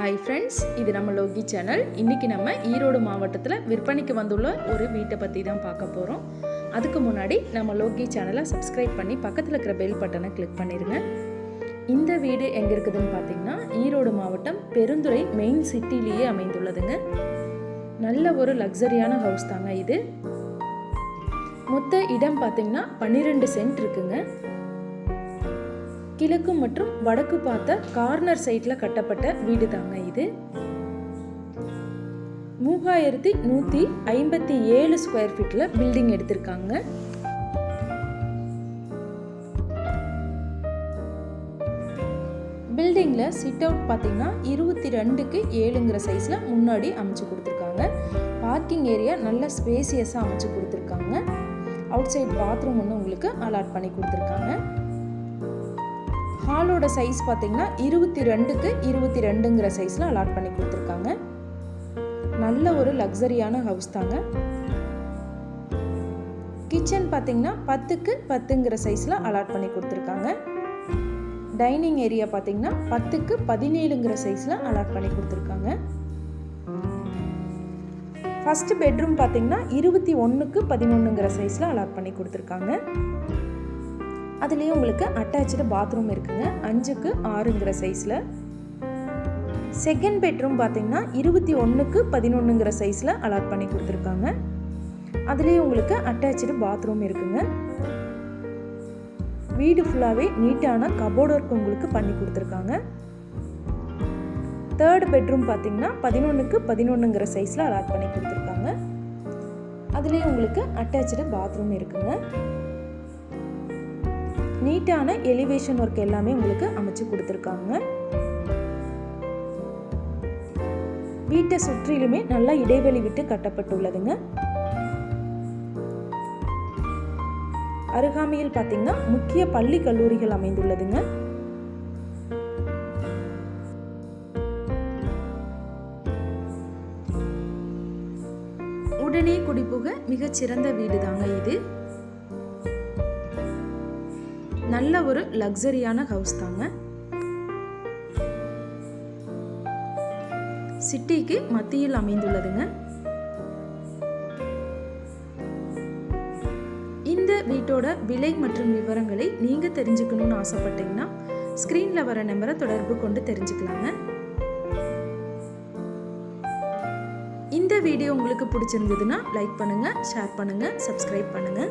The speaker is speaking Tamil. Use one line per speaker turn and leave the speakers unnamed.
ஹாய் ஃப்ரெண்ட்ஸ் இது நம்ம லோகி சேனல் இன்றைக்கி நம்ம ஈரோடு மாவட்டத்தில் விற்பனைக்கு வந்துள்ள ஒரு வீட்டை பற்றி தான் பார்க்க போகிறோம் அதுக்கு முன்னாடி நம்ம லோகி சேனலை சப்ஸ்கிரைப் பண்ணி பக்கத்தில் இருக்கிற பெல் பட்டனை கிளிக் பண்ணிடுங்க இந்த வீடு எங்கே இருக்குதுன்னு பார்த்தீங்கன்னா ஈரோடு மாவட்டம் பெருந்துறை மெயின் சிட்டிலேயே அமைந்துள்ளதுங்க நல்ல ஒரு லக்ஸரியான ஹவுஸ் தாங்க இது மொத்த இடம் பார்த்தீங்கன்னா பன்னிரெண்டு சென்ட் இருக்குங்க கிழக்கு மற்றும் வடக்கு பார்த்த கார்னர் சைட்டில் கட்டப்பட்ட வீடு தாங்க இது மூவாயிரத்தி நூற்றி ஐம்பத்தி ஏழு ஸ்கொயர் ஃபீட்டில் பில்டிங் எடுத்திருக்காங்க பில்டிங்கில் சிட் அவுட் பார்த்தீங்கன்னா இருபத்தி ரெண்டுக்கு ஏழுங்கிற சைஸில் முன்னாடி அமைச்சு கொடுத்துருக்காங்க பார்க்கிங் ஏரியா நல்ல ஸ்பேசியஸாக அமைச்சு கொடுத்துருக்காங்க அவுட் சைட் பாத்ரூம் ஒன்று உங்களுக்கு அலாட் பண்ணி கொடுத்துருக்காங்க ஹாலோட சைஸ் பார்த்தீங்கன்னா இருபத்தி ரெண்டுக்கு இருபத்தி ரெண்டுங்கிற சைஸில் அலாட் பண்ணி கொடுத்துருக்காங்க நல்ல ஒரு லக்ஸரியான ஹவுஸ் தாங்க கிச்சன் பார்த்திங்கன்னா பத்துக்கு பத்துங்கிற சைஸில் அலாட் பண்ணி கொடுத்துருக்காங்க டைனிங் ஏரியா பார்த்தீங்கன்னா பத்துக்கு பதினேழுங்கிற சைஸில் அலாட் பண்ணி கொடுத்துருக்காங்க ஃபஸ்ட்டு பெட்ரூம் பார்த்திங்கன்னா இருபத்தி ஒன்றுக்கு பதினொன்றுங்கிற சைஸில் அலாட் பண்ணி கொடுத்துருக்காங்க அதுலேயும் உங்களுக்கு அட்டாச்சு பாத்ரூம் இருக்குங்க அஞ்சுக்கு ஆறுங்கிற சைஸில் செகண்ட் பெட்ரூம் பார்த்திங்கன்னா இருபத்தி ஒன்றுக்கு பதினொன்றுங்கிற சைஸில் அலாட் பண்ணி கொடுத்துருக்காங்க அதுலேயும் உங்களுக்கு அட்டாச்சு பாத்ரூம் இருக்குங்க வீடு ஃபுல்லாகவே நீட்டான கபோர்டு ஒர்க் உங்களுக்கு பண்ணி கொடுத்துருக்காங்க தேர்ட் பெட்ரூம் பார்த்திங்கன்னா பதினொன்றுக்கு பதினொன்றுங்கிற சைஸில் அலாட் பண்ணி கொடுத்துருக்காங்க அதுலேயும் உங்களுக்கு அட்டாச்சு பாத்ரூம் இருக்குங்க நீட்டான எலிவேஷன் ஒர்க் எல்லாமே உங்களுக்கு அமைச்சு கொடுத்துருக்காங்க வீட்டை சுற்றிலுமே நல்லா இடைவெளி விட்டு கட்டப்பட்டுள்ளதுங்க அருகாமையில் பார்த்தீங்கன்னா முக்கிய பள்ளி கல்லூரிகள் அமைந்துள்ளதுங்க உடனே குடிபுக மிகச்சிறந்த வீடு தாங்க இது நல்ல ஒரு லக்ஸரியான ஹவுஸ் தாங்க சிட்டிக்கு மத்தியில் அமைந்துள்ளதுங்க இந்த வீட்டோட விலை மற்றும் விவரங்களை நீங்கள் தெரிஞ்சுக்கணும்னு ஆசைப்பட்டீங்கன்னா ஸ்க்ரீனில் வர நம்பரை தொடர்பு கொண்டு தெரிஞ்சுக்கலாங்க இந்த வீடியோ உங்களுக்கு பிடிச்சிருந்ததுன்னா லைக் பண்ணுங்கள் ஷேர் பண்ணுங்கள் சப்ஸ்கிரைப் பண்ணுங்கள்